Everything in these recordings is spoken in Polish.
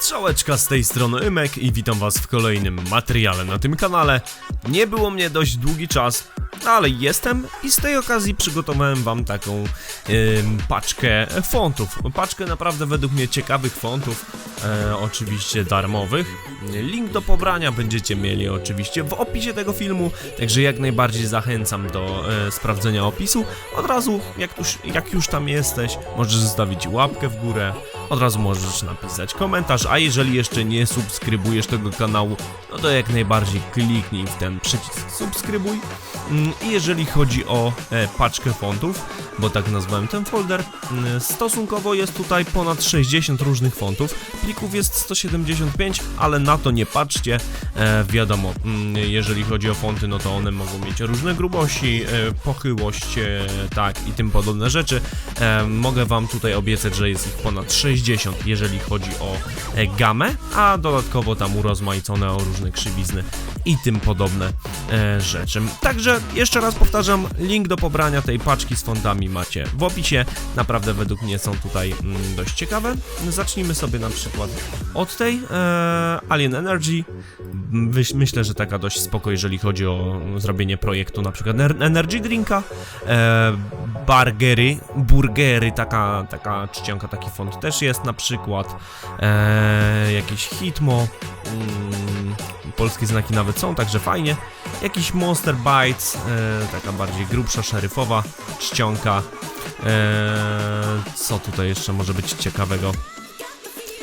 Strzałeczka z tej strony Ymek i witam was w kolejnym materiale na tym kanale. Nie było mnie dość długi czas, ale jestem i z tej okazji przygotowałem wam taką ym, paczkę fontów. Paczkę naprawdę według mnie ciekawych fontów, e, oczywiście darmowych. Link do pobrania będziecie mieli oczywiście w opisie tego filmu, także jak najbardziej zachęcam do e, sprawdzenia opisu. Od razu, jak już, jak już tam jesteś, możesz zostawić łapkę w górę, od razu możesz napisać komentarz, a jeżeli jeszcze nie subskrybujesz tego kanału, no to jak najbardziej kliknij w ten przycisk subskrybuj. Mm, I jeżeli chodzi o e, paczkę fontów, bo tak nazwałem ten folder, mm, stosunkowo jest tutaj ponad 60 różnych fontów, plików jest 175, ale na to nie patrzcie, e, wiadomo, mm, jeżeli chodzi o fonty, no to one mogą mieć różne grubości, e, pochyłość, tak i tym podobne rzeczy. Mogę wam tutaj obiecać, że jest ich ponad 60, jeżeli chodzi o e, gamę, a dodatkowo tam urozmaicone o różne krzywizny i tym podobne e, rzeczy. Także jeszcze raz powtarzam, link do pobrania tej paczki z fontami macie w opisie. Naprawdę według mnie są tutaj mm, dość ciekawe. Zacznijmy sobie na przykład od tej e, Alien Energy. Myślę, że taka dość spoko, jeżeli chodzi o zrobienie projektu na przykład ener- Energy Drinka. E, burgery, burgery, taka, taka czcionka, taki font też jest na przykład. E, jakieś Hitmo. Mm, polskie znaki nawet są, także fajnie. Jakiś Monster Bites, e, taka bardziej grubsza, szeryfowa czcionka. E, co tutaj jeszcze może być ciekawego?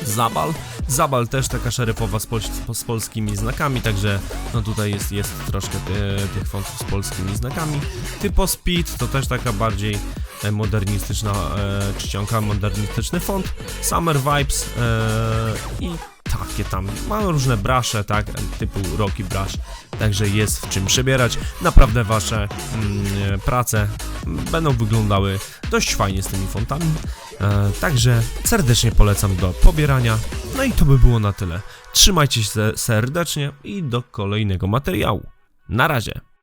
Zabal. Zabal też taka szeryfowa z, pol z polskimi znakami, także no tutaj jest, jest troszkę e, tych fontów z polskimi znakami. Typo Speed to też taka bardziej e, modernistyczna e, czcionka, modernistyczny font. Summer Vibes e, i takie tam. Mamy różne brasze, tak, typu Rocky Brush, także jest w czym przebierać. Naprawdę wasze mm, prace będą wyglądały dość fajnie z tymi fontami. E, także serdecznie polecam do pobierania. No i to by było na tyle. Trzymajcie się serdecznie i do kolejnego materiału. Na razie.